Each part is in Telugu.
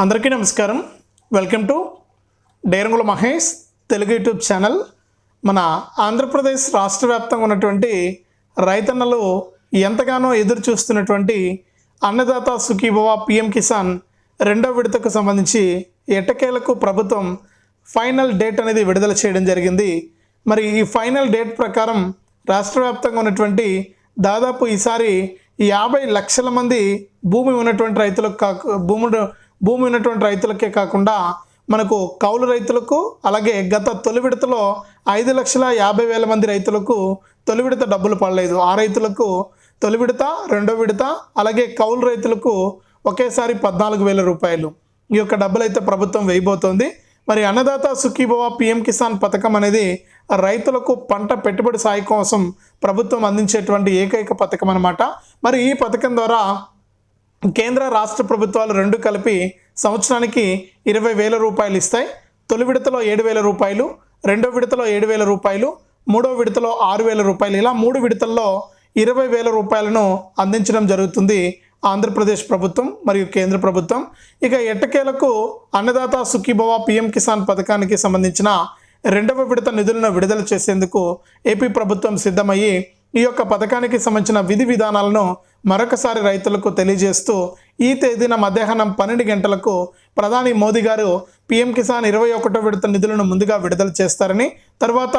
అందరికీ నమస్కారం. Welcome to Derangula Mahesh Telugu YouTube channel. మన ఆంధ్రప్రదేశ్ రాష్ట్ర వ్యాప్తంగా ఉన్నటువంటి రైతన్నలు ఎంతగానో ఎదురు చూస్తున్నటువంటి అన్నదాత సుఖీభవ పిఎం కిసాన్ రెండో విడతకు సంబంధించి ఎట్టకేలకు ప్రభుత్వం ఫైనల్ డేట్ అనేది విడుదల చేయడం జరిగింది. మరి ఈ ఫైనల్ డేట్ ప్రకారం రాష్ట్ర వ్యాప్తంగా ఉన్నటువంటి దాదాపు ఈసారి యాభై లక్షల మంది భూమి ఉన్నటువంటి రైతులకు కాకు భూములు భూమి ఉన్నటువంటి రైతులకే కాకుండా మనకు కౌలు రైతులకు అలాగే గత తొలి విడతలో ఐదు లక్షల యాభై వేల మంది రైతులకు తొలి విడత డబ్బులు పడలేదు. ఆ రైతులకు తొలి విడత రెండో విడత అలాగే కౌలు రైతులకు ఒకేసారి పద్నాలుగు వేల రూపాయలు. ఈ యొక్క డబ్బులైతే ప్రభుత్వం వేయబోతోంది. మరి అన్నదాత సుఖీభవ పిఎం కిసాన్ పథకం అనేది రైతులకు పంట పెట్టుబడి సాయం కోసం ప్రభుత్వం అందించేటువంటి ఏకైక పథకం అనమాట మరి ఈ పథకం ద్వారా కేంద్ర రాష్ట్ర ప్రభుత్వాలు రెండు కలిపి సంవత్సరానికి ఇరవై వేల రూపాయలు ఇస్తాయి. తొలి విడతలో ఏడు వేల రూపాయలు రెండో విడతలో ఏడు వేల రూపాయలు మూడో విడతలో ఆరు వేల రూపాయలు ఇలా మూడు విడతల్లో ఇరవై వేల రూపాయలను అందించడం జరుగుతుంది ఆంధ్రప్రదేశ్ ప్రభుత్వం మరియు కేంద్ర ప్రభుత్వం. ఇక ఎట్టకేలకు అన్నదాత సుఖీభవ పిఎం కిసాన్ పథకానికి సంబంధించిన రెండవ విడత నిధులను విడుదల చేసేందుకు ఏపీ ప్రభుత్వం సిద్ధమయ్యి ఈ యొక్క పథకానికి సంబంధించిన విధి విధానాలను మరొకసారి రైతులకు తెలియజేస్తూ ఈ తేదీన మధ్యాహ్నం పన్నెండు గంటలకు ప్రధాని మోదీ గారు పీఎం కిసాన్ ఇరవై ఒకటో విడత నిధులను ముందుగా విడుదల చేస్తారని తర్వాత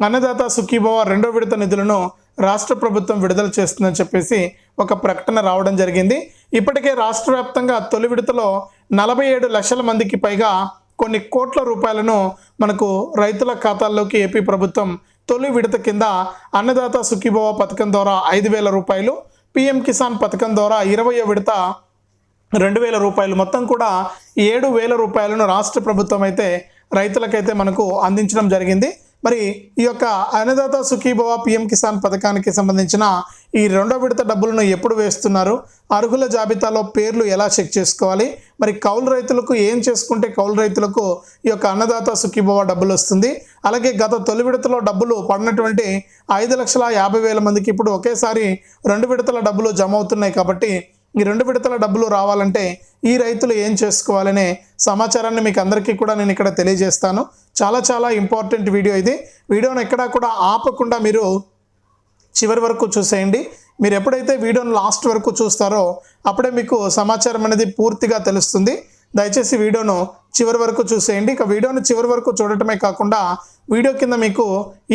అన్నదాత సుఖీభవ రెండో విడత నిధులను రాష్ట్ర ప్రభుత్వం విడుదల చేస్తుందని చెప్పేసి ఒక ప్రకటన రావడం జరిగింది. ఇప్పటికే రాష్ట్ర వ్యాప్తంగా తొలి విడతలో నలభై ఏడు లక్షల మందికి పైగా కొన్ని కోట్ల రూపాయలను మనకు రైతుల ఖాతాల్లోకి ఏపీ ప్రభుత్వం తొలి విడత కింద అన్నదాత సుఖీభవ పథకం ద్వారా ఐదు వేల రూపాయలు పిఎం కిసాన్ పథకం ద్వారా ఇరవై విడత రెండు వేల రూపాయలు. మొత్తం కూడా ఏడు వేల రూపాయలను రాష్ట్ర ప్రభుత్వం అయితే రైతులకైతే మనకు అందించడం జరిగింది. మరి ఈ యొక్క అన్నదాత సుఖీభవ పిఎం కిసాన్ పథకానికి సంబంధించిన ఈ రెండో విడత డబ్బులను ఎప్పుడు వేస్తున్నారు? అర్హుల జాబితాలో పేర్లు ఎలా చెక్ చేసుకోవాలి? మరి కౌలు రైతులకు ఏం చేసుకుంటే కౌలు రైతులకు ఈ యొక్క అన్నదాత సుఖీభవ డబ్బులు వస్తుంది? అలాగే గత తొలి విడతలో డబ్బులు పడినటువంటి ఐదు లక్షల యాభై వేల మందికి ఇప్పుడు ఒకేసారి రెండు విడతల డబ్బులు జమ అవుతున్నాయి కాబట్టి ఈ రెండు విడతల డబ్బులు రావాలంటే ఈ రైతులు ఏం చేసుకోవాలనే సమాచారాన్ని మీకు అందరికీ కూడా నేను ఇక్కడ తెలియజేస్తాను. చాలా చాలా ఇంపార్టెంట్ వీడియో ఇది. వీడియోను ఎక్కడా కూడా ఆపకుండా మీరు చివరి వరకు చూసేయండి. మీరు ఎప్పుడైతే వీడియోను లాస్ట్ వరకు చూస్తారో అప్పుడే మీకు సమాచారం అనేది పూర్తిగా తెలుస్తుంది. దయచేసి వీడియోను చివరి వరకు చూసేయండి. ఇక వీడియోను చివరి వరకు చూడటమే కాకుండా వీడియో కింద మీకు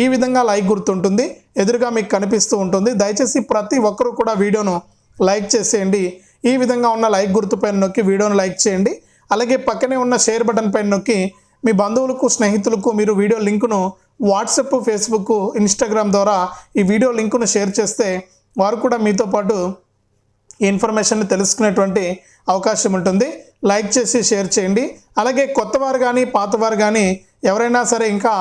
ఈ విధంగా లైక్ గుర్తుంటుంది. ఎదురుగా మీకు కనిపిస్తూ ఉంటుంది. దయచేసి ప్రతి ఒక్కరూ కూడా వీడియోను లైక్ చేసేయండి. ఈ విధంగా ఉన్న లైక్ గుర్తు పైన నొక్కి వీడియోను లైక్ చేయండి. అలాగే పక్కనే ఉన్న షేర్ బటన్ పైన నొక్కి మీ బంధువులకు స్నేహితులకు మీరు వీడియో లింకును వాట్సాప్ ఫేస్బుక్ ఇన్స్టాగ్రామ్ ద్వారా ఈ వీడియో లింకును షేర్ చేస్తే వారు కూడా మీతో పాటు ఈ ఇన్ఫర్మేషన్ తెలుసుకునేటువంటి అవకాశం ఉంటుంది. లైక్ చేసి షేర్ చేయండి. అలాగే కొత్తవారు కానీ పాతవారు కానీ ఎవరైనా సరే ఇంకా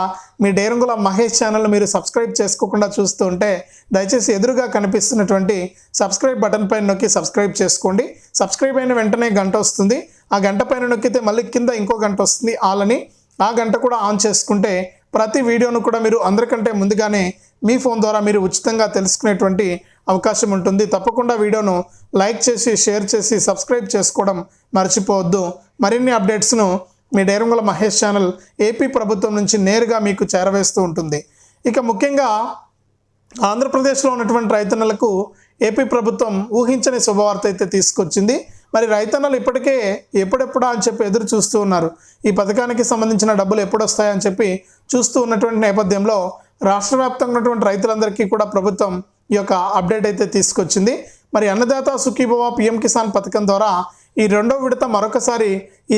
మీ డేరంగుల మహేష్ ఛానల్ మీరు సబ్స్క్రైబ్ చేసుకోకుండా చూస్తూ ఉంటే దయచేసి ఎదురుగా కనిపిస్తున్నటువంటి సబ్స్క్రైబ్ బటన్ పైన నొక్కి సబ్స్క్రైబ్ చేసుకోండి. సబ్స్క్రైబ్ అయిన వెంటనే గంట వస్తుంది. ఆ గంట పైన నొక్కితే మళ్ళీ కింద ఇంకో గంట వస్తుంది ఆలని. ఆ గంట కూడా ఆన్ చేసుకుంటే ప్రతి వీడియోను కూడా మీరు అందరికంటే ముందుగానే మీ ఫోన్ ద్వారా మీరు ఉచితంగా తెలుసుకునేటువంటి అవకాశం ఉంటుంది. తప్పకుండా వీడియోను లైక్ చేసి షేర్ చేసి సబ్స్క్రైబ్ చేసుకోవడం మర్చిపోవద్దు. మరిన్ని అప్డేట్స్ను మీ డేరంగుల మహేష్ ఛానల్ ఏపీ ప్రభుత్వం నుంచి నేరుగా మీకు చేరవేస్తూ ఉంటుంది. ఇక ముఖ్యంగా ఆంధ్రప్రదేశ్లో ఉన్నటువంటి రైతన్నలకు ఏపీ ప్రభుత్వం ఊహించని శుభవార్త అయితే తీసుకొచ్చింది. మరి రైతన్నలు ఇప్పటికే ఎప్పుడెప్పుడా అని చెప్పి ఎదురు చూస్తూ ఉన్నారు. ఈ పథకానికి సంబంధించిన డబ్బులు ఎప్పుడు వస్తాయని చెప్పి చూస్తూ ఉన్నటువంటి నేపథ్యంలో రాష్ట్ర వ్యాప్తంగా ఉన్నటువంటి రైతులందరికీ కూడా ప్రభుత్వం ఈ యొక్క అప్డేట్ అయితే తీసుకొచ్చింది. మరి అన్నదాత సుఖీభవ పిఎం కిసాన్ పథకం ద్వారా ఈ రెండో విడత మరొకసారి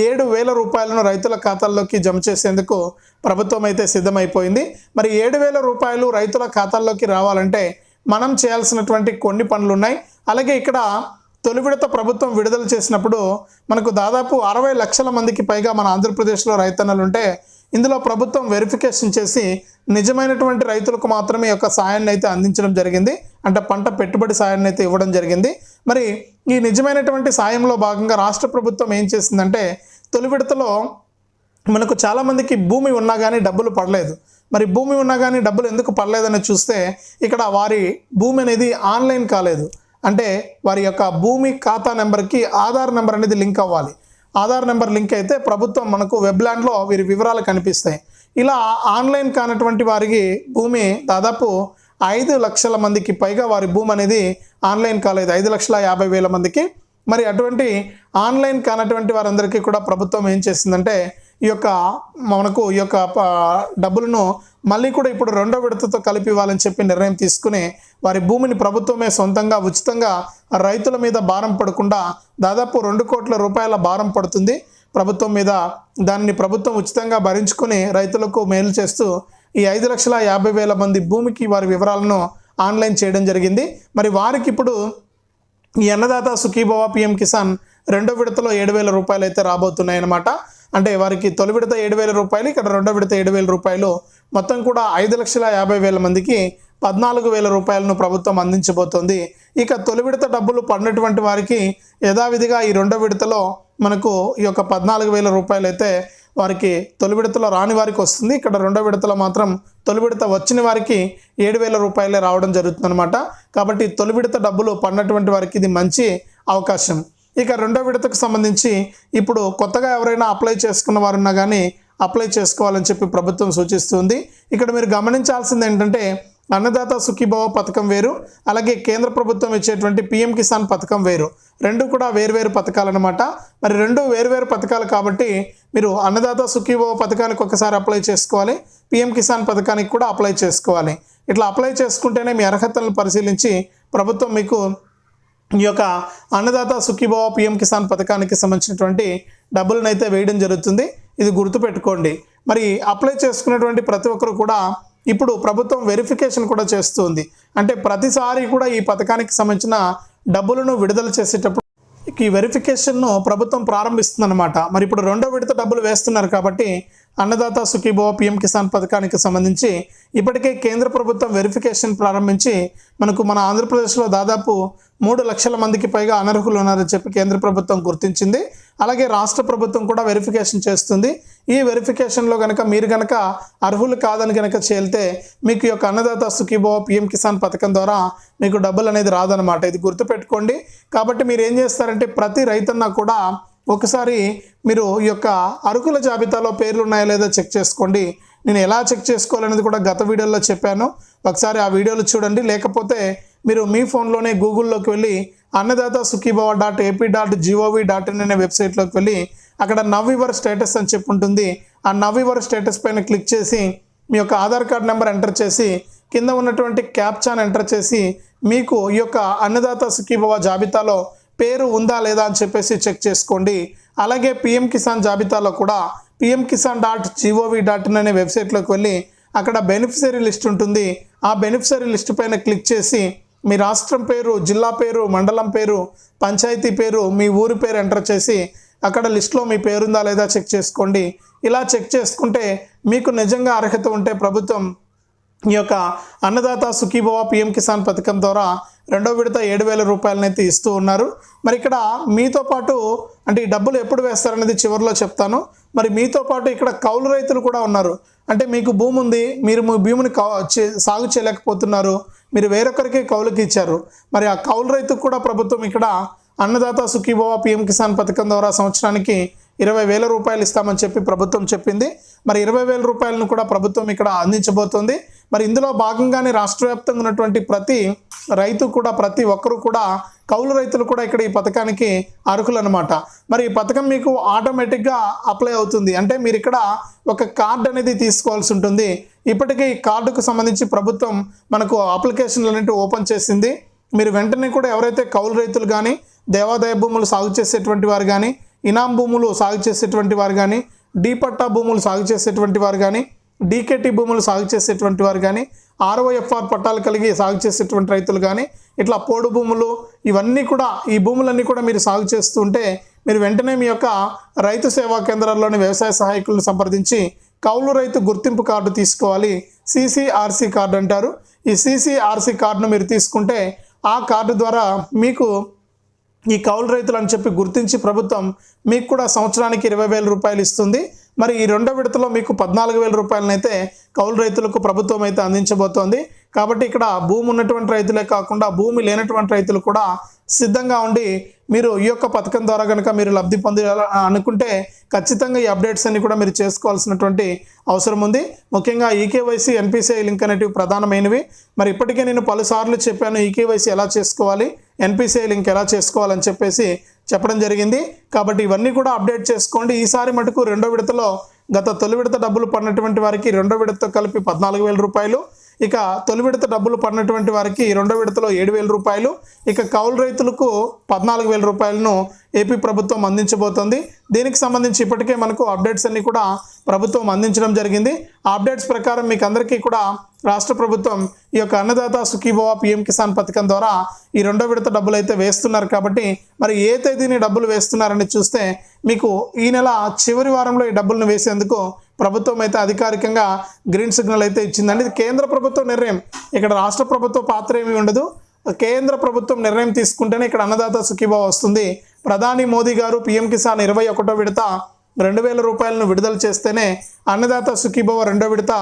ఏడు వేల రూపాయలను రైతుల ఖాతాల్లోకి జమ చేసేందుకు ప్రభుత్వం అయితే సిద్ధమైపోయింది. మరి ఏడు వేల రూపాయలు రైతుల ఖాతాల్లోకి రావాలంటే మనం చేయాల్సినటువంటి కొన్ని పనులు ఉన్నాయి అలాగే ఇక్కడ తొలి విడత ప్రభుత్వం విడుదల చేసినప్పుడు మనకు దాదాపు అరవై లక్షల మందికి పైగా మన ఆంధ్రప్రదేశ్లో రైతన్నలు ఉంటే ఇందులో ప్రభుత్వం వెరిఫికేషన్ చేసి నిజమైనటువంటి రైతులకు మాత్రమే ఈ యొక్క సాయాన్ని అయితే అందించడం జరిగింది. అంటే పంట పెట్టుబడి సాయాన్ని అయితే ఇవ్వడం జరిగింది. మరి ఈ నిజమైనటువంటి సాయంలో భాగంగా రాష్ట్ర ప్రభుత్వం ఏం చేసిందంటే తొలి విడతలో మనకు చాలామందికి భూమి ఉన్నా కానీ డబ్బులు పడలేదు. మరి భూమి ఉన్నా కానీ డబ్బులు ఎందుకు పడలేదని చూస్తే ఇక్కడ వారి భూమి అనేది ఆన్లైన్ కాలేదు. అంటే వారి యొక్క భూమి ఖాతా నెంబర్కి ఆధార్ నెంబర్ అనేది లింక్ అవ్వాలి. ఆధార్ నెంబర్ లింక్ అయితే ప్రభుత్వం మనకు వెబ్లాండ్లో వీరి వివరాలు కనిపిస్తాయి. ఇలా ఆన్లైన్ కానటువంటి వారికి భూమి దాదాపు ఐదు లక్షల మందికి పైగా వారి భూమి అనేది ఆన్లైన్ కాలేదు. ఐదు లక్షల యాభై వేల మందికి. మరి అటువంటి ఆన్లైన్ కానటువంటి వారందరికీ కూడా ప్రభుత్వం ఏం చేసిందంటే ఈ యొక్క మనకు ఈ యొక్క డబ్బులను మళ్ళీ కూడా ఇప్పుడు రెండో విడతతో కలిపి ఇవ్వాలని చెప్పి నిర్ణయం తీసుకుని వారి భూమిని ప్రభుత్వమే సొంతంగా ఉచితంగా రైతుల మీద భారం పడకుండా దాదాపు రెండు కోట్ల రూపాయల భారం పడుతుంది. ప్రభుత్వం మీద దానిని ప్రభుత్వం ఉచితంగా భరించుకుని రైతులకు మేలు చేస్తూ ఈ ఐదు లక్షల యాభై వేల మంది భూమికి వారి వివరాలను ఆన్లైన్ చేయడం జరిగింది. మరి వారికి ఇప్పుడు ఈ అన్నదాత సుఖీభవ పిఎం కిసాన్ రెండో విడతలో ఏడు వేల రూపాయలు అయితే రాబోతున్నాయన్నమాట. అంటే వారికి తొలి విడత ఏడు వేల రూపాయలు ఇక్కడ రెండో విడత ఏడు వేల రూపాయలు. మొత్తం కూడా ఐదు లక్షల యాభై వేల మందికి పద్నాలుగు వేల రూపాయలను ప్రభుత్వం అందించబోతోంది. ఇక తొలి విడత డబ్బులు పడినటువంటి వారికి యథావిధిగా ఈ రెండో విడతలో మనకు ఈ యొక్క పద్నాలుగు వేల రూపాయలు అయితే వారికి తొలి విడతలో రాని వారికి వస్తుంది. ఇక్కడ రెండో విడతలో మాత్రం తొలి విడత వచ్చిన వారికి ఏడు వేల రూపాయలే రావడం జరుగుతుందన్నమాట. కాబట్టి తొలి విడత డబ్బులు పడినటువంటి వారికి ఇది మంచి అవకాశం. ఇక రెండో విడతకు సంబంధించి ఇప్పుడు కొత్తగా ఎవరైనా అప్లై చేసుకున్న వారున్నా కానీ అప్లై చేసుకోవాలని చెప్పి ప్రభుత్వం సూచిస్తుంది. ఇక్కడ మీరు గమనించాల్సింది ఏంటంటే అన్నదాత సుఖీభవ పథకం వేరు. అలాగే కేంద్ర ప్రభుత్వం ఇచ్చేటువంటి పిఎం కిసాన్ పథకం వేరు. రెండు కూడా వేర్వేరు పథకాలు అనమాట మరి రెండు వేర్వేరు పథకాలు కాబట్టి మీరు అన్నదాత సుఖీభవ పథకానికి ఒకసారి అప్లై చేసుకోవాలి. పిఎం కిసాన్ పథకానికి కూడా అప్లై చేసుకోవాలి. ఇట్లా అప్లై చేసుకుంటేనే మీ అర్హతలను పరిశీలించి ప్రభుత్వం మీకు ఈ యొక్క అన్నదాత సుఖీభవ పిఎం కిసాన్ పథకానికి సంబంధించినటువంటి డబ్బులను అయితే వేయడం జరుగుతుంది. ఇది గుర్తుపెట్టుకోండి. మరి అప్లై చేసుకున్నటువంటి ప్రతి ఒక్కరు కూడా ఇప్పుడు ప్రభుత్వం వెరిఫికేషన్ కూడా చేస్తుంది. అంటే ప్రతిసారి కూడా ఈ పథకానికి సంబంధించిన డబ్బులను విడుదల చేసేటప్పుడు ఈ వెరిఫికేషన్ను ప్రభుత్వం ప్రారంభిస్తుందన్నమాట. మరి ఇప్పుడు రెండో విడత డబ్బులు వేస్తున్నారు కాబట్టి అన్నదాత సుఖీభవ పిఎం కిసాన్ పథకానికి సంబంధించి ఇప్పటికే కేంద్ర ప్రభుత్వం వెరిఫికేషన్ ప్రారంభించి మనకు మన ఆంధ్రప్రదేశ్లో దాదాపు మూడు లక్షల మందికి పైగా అనర్హులు ఉన్నారని చెప్పి కేంద్ర ప్రభుత్వం గుర్తించింది. అలాగే రాష్ట్ర ప్రభుత్వం కూడా వెరిఫికేషన్ చేస్తుంది. ఈ వెరిఫికేషన్లో కనుక మీరు కనుక అర్హులు కాదని కనుక చేలితే మీకు యొక్క అన్నదాత సుఖీభవ పిఎం కిసాన్ పథకం ద్వారా మీకు డబ్బులు అనేది రాదనమాట ఇది గుర్తుపెట్టుకోండి. కాబట్టి మీరు ఏం చేస్తారంటే ప్రతి రైతన్న కూడా ఒకసారి మీరు ఈ యొక్క అరుకుల జాబితాలో పేర్లు ఉన్నాయా లేదా చెక్ చేసుకోండి. నేను ఎలా చెక్ చేసుకోవాలనేది కూడా గత వీడియోలో చెప్పాను. ఒకసారి ఆ వీడియోలు చూడండి. లేకపోతే మీరు మీ ఫోన్లోనే గూగుల్లోకి వెళ్ళి Annadata Sukhibhava dot AP dot G O V dot in అనే వెబ్సైట్లోకి వెళ్ళి అక్కడ నవ్ యువర్ స్టేటస్ అని చెప్పి ఉంటుంది ఆ నవ్ యువర్ స్టేటస్ పైన క్లిక్ చేసి మీ యొక్క ఆధార్ కార్డ్ నెంబర్ ఎంటర్ చేసి కింద ఉన్నటువంటి క్యాప్చాన్ ఎంటర్ చేసి మీకు ఈ యొక్క అన్నదాత సుఖీభవ జాబితాలో పేరు ఉందా లేదా అని చెప్పేసి చెక్ చేసుకోండి. అలాగే పిఎం కిసాన్ జాబితాలో కూడా PM Kisan dot G O V dot in అనే వెబ్సైట్లోకి వెళ్ళి అక్కడ బెనిఫిషరీ లిస్ట్ ఉంటుంది. ఆ బెనిఫిషరీ లిస్ట్ పైన క్లిక్ చేసి మీ రాష్ట్రం పేరు జిల్లా పేరు మండలం పేరు పంచాయతీ పేరు మీ ఊరి పేరు ఎంటర్ చేసి అక్కడ లిస్ట్లో మీ పేరుందా లేదా చెక్ చేసుకోండి. ఇలా చెక్ చేసుకుంటే మీకు నిజంగా అర్హత ఉంటే ప్రభుత్వం ఈ యొక్క అన్నదాత సుఖీభవ పిఎం కిసాన్ పథకం ద్వారా రెండో విడత ఏడు వేల రూపాయలనైతే ఇస్తూ ఉన్నారు. మరి ఇక్కడ మీతో పాటు అంటే ఈ డబ్బులు ఎప్పుడు వేస్తారనేది చివరిలో చెప్తాను. మరి మీతో పాటు ఇక్కడ కౌలు రైతులు కూడా ఉన్నారు. అంటే మీకు భూమి ఉంది మీరు మీ భూమిని కౌ చే- సాగు చేయలేకపోతున్నారు మీరు వేరొకరికి కౌలుకి ఇచ్చారు. మరి ఆ కౌలు రైతుకు కూడా ప్రభుత్వం ఇక్కడ అన్నదాత సుఖీభవ పిఎం కిసాన్ పథకం ద్వారా సంవత్సరానికి ఇరవై వేల రూపాయలు ఇస్తామని చెప్పి ప్రభుత్వం చెప్పింది. మరి ఇరవై వేల రూపాయలను కూడా ప్రభుత్వం ఇక్కడ అందించబోతోంది. మరి ఇందులో భాగంగానే రాష్ట్ర వ్యాప్తంగా ఉన్నటువంటి ప్రతి రైతు కూడా ప్రతి ఒక్కరు కూడా కౌలు రైతులు కూడా ఇక్కడ ఈ పథకానికి అర్హులనమాట మరి ఈ పథకం మీకు ఆటోమేటిక్గా అప్లై అవుతుంది. అంటే మీరు ఇక్కడ ఒక కార్డు అనేది తీసుకోవాల్సి ఉంటుంది. ఇప్పటికే ఈ కార్డుకు సంబంధించి ప్రభుత్వం మనకు అప్లికేషన్లు అనేవి ఓపెన్ చేసింది. మీరు వెంటనే కూడా ఎవరైతే కౌలు రైతులు కానీ దేవాదాయ భూములు సాగు చేసేటువంటి వారు కానీ ఇనాం భూములు సాగు చేసేటువంటి వారు కానీ డీ పట్టా భూములు సాగు చేసేటువంటి వారు కానీ డీకేటీ భూములు సాగు చేసేటువంటి వారు కానీ ఆర్ఓఎఫ్ఆర్ పట్టాలు కలిగి సాగు చేసేటువంటి రైతులు కానీ ఇట్లా పోడు భూములు ఇవన్నీ కూడా ఈ భూములన్నీ కూడా మీరు సాగు చేస్తుంటే మీరు వెంటనే మీ యొక్క రైతు సేవా కేంద్రాల్లోని వ్యవసాయ సహాయకులను సంప్రదించి కౌలు రైతు గుర్తింపు కార్డు తీసుకోవాలి. సిసిఆర్సి కార్డు అంటారు. ఈ సిసిఆర్సి కార్డును మీరు తీసుకుంటే ఆ కార్డు ద్వారా మీకు ఈ కౌలు రైతులు అని చెప్పి గుర్తించి ప్రభుత్వం మీకు కూడా సంవత్సరానికి ఇరవై వేల రూపాయలు ఇస్తుంది. మరి ఈ రెండో విడతలో మీకు పద్నాలుగు వేల రూపాయలనైతే కౌలు రైతులకు ప్రభుత్వం అయితే అందించబోతోంది. కాబట్టి ఇక్కడ భూమి ఉన్నటువంటి రైతులే కాకుండా భూమి లేనటువంటి రైతులు కూడా సిద్ధంగా ఉండి మీరు ఈ యొక్క పథకం ద్వారా కనుక మీరు లబ్ధి పొందాలి అనుకుంటే ఖచ్చితంగా ఈ అప్డేట్స్ అన్ని కూడా మీరు చేసుకోవాల్సినటువంటి అవసరం ఉంది. ముఖ్యంగా ఈకేవైసీ ఎన్పిసిఐ లింక్ అనేటివి ప్రధానమైనవి. మరి ఇప్పటికే నేను పలుసార్లు చెప్పాను ఈకేవైసీ ఎలా చేసుకోవాలి ఎన్పిసిఐ లింక్ ఎలా చేసుకోవాలని చెప్పేసి చెప్పడం జరిగింది. కాబట్టి ఇవన్నీ కూడా అప్డేట్ చేసుకోండి. ఈసారి మటుకు రెండో విడతలో గత తొలి విడత డబ్బులు పడినటువంటి వారికి రెండో విడతతో కలిపి పద్నాలుగు వేల రూపాయలు. ఇక తొలి విడత డబ్బులు పడినటువంటి వారికి రెండో విడతలో ఏడు వేల రూపాయలు ఇక కౌలు రైతులకు పద్నాలుగు వేల రూపాయలను ఏపీ ప్రభుత్వం అందించబోతోంది. దీనికి సంబంధించి ఇప్పటికే మనకు అప్డేట్స్ అన్ని కూడా ప్రభుత్వం అందించడం జరిగింది. ఆ అప్డేట్స్ ప్రకారం మీకు అందరికీ కూడా రాష్ట్ర ప్రభుత్వం ఈ యొక్క అన్నదాత సుఖీభవ పిఎం కిసాన్ పథకం ద్వారా ఈ రెండో విడత డబ్బులు అయితే వేస్తున్నారు కాబట్టి మరి ఏ తేదీని డబ్బులు వేస్తున్నారని చూస్తే మీకు ఈ నెల చివరి వారంలో ఈ డబ్బులను వేసేందుకు ప్రభుత్వం అయితే అధికారికంగా గ్రీన్ సిగ్నల్ అయితే ఇచ్చిందండి. ఇది కేంద్ర ప్రభుత్వ నిర్ణయం. ఇక్కడ రాష్ట్ర ప్రభుత్వ పాత్ర ఏమీ ఉండదు. కేంద్ర ప్రభుత్వం నిర్ణయం తీసుకుంటేనే ఇక్కడ అన్నదాత సుఖీభావ వస్తుంది. ప్రధాని మోదీ గారు పిఎం కిసాన్ ఇరవై ఒకటో విడత రెండు వేల రూపాయలను విడుదల చేస్తేనే అన్నదాత సుఖీభావ రెండో విడత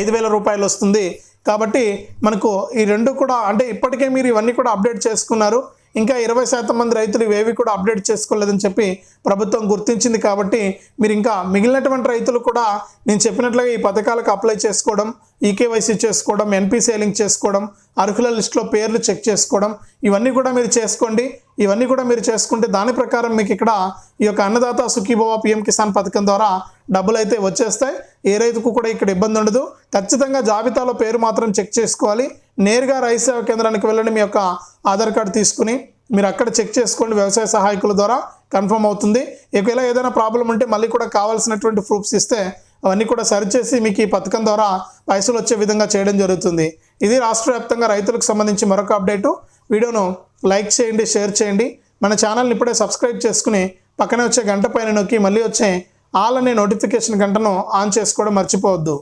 ఐదు వేల రూపాయలు వస్తుంది. కాబట్టి మనకు ఈ రెండు కూడా అంటే ఇప్పటికే మీరు ఇవన్నీ కూడా అప్డేట్ చేసుకున్నారు. ఇంకా ఇరవై శాతం మంది రైతులు ఇవేవి కూడా అప్డేట్ చేసుకోలేదని చెప్పి ప్రభుత్వం గుర్తించింది కాబట్టి మీరు ఇంకా మిగిలినటువంటి రైతులు కూడా నేను చెప్పినట్లుగా ఈ పథకాలకు అప్లై చేసుకోవడం ఈకేవైసీ చేసుకోవడం ఎన్పీ సేలింగ్ చేసుకోవడం అర్హుల లిస్టులో పేర్లు చెక్ చేసుకోవడం ఇవన్నీ కూడా మీరు చేసుకోండి. ఇవన్నీ కూడా మీరు చేసుకుంటే దాని ప్రకారం మీకు ఇక్కడ ఈ యొక్క అన్నదాత సుఖీభవ పిఎం కిసాన్ పథకం ద్వారా డబ్బులు అయితే వచ్చేస్తాయి. ఏ రైతుకు కూడా ఇక్కడ ఇబ్బంది ఉండదు. ఖచ్చితంగా జాబితాలో పేరు మాత్రం చెక్ చేసుకోవాలి. నేరుగా రైతు సేవా కేంద్రానికి వెళ్ళండి మీ యొక్క ఆధార్ కార్డు తీసుకుని మీరు అక్కడ చెక్ చేసుకోండి. వ్యవసాయ సహాయకుల ద్వారా కన్ఫర్మ్ అవుతుంది. ఒకవేళ ఏదైనా ప్రాబ్లం ఉంటే మళ్ళీ కూడా కావాల్సినటువంటి ప్రూఫ్స్ ఇస్తే అవన్నీ కూడా సరిచేసి మీకు ఈ పథకం ద్వారా పైసలు వచ్చే విధంగా చేయడం జరుగుతుంది. ఇది రాష్ట్ర వ్యాప్తంగా రైతులకు సంబంధించి మరొక అప్డేటు. వీడియోను లైక్ చేయండి షేర్ చేయండి. మన ఛానల్ని ఇప్పుడే సబ్స్క్రైబ్ చేసుకుని పక్కనే వచ్చే గంట పైన నొక్కి మళ్ళీ వచ్చే ఆల్ అనే నోటిఫికేషన్ గంటను ఆన్ చేసుకోవడం మర్చిపోవద్దు.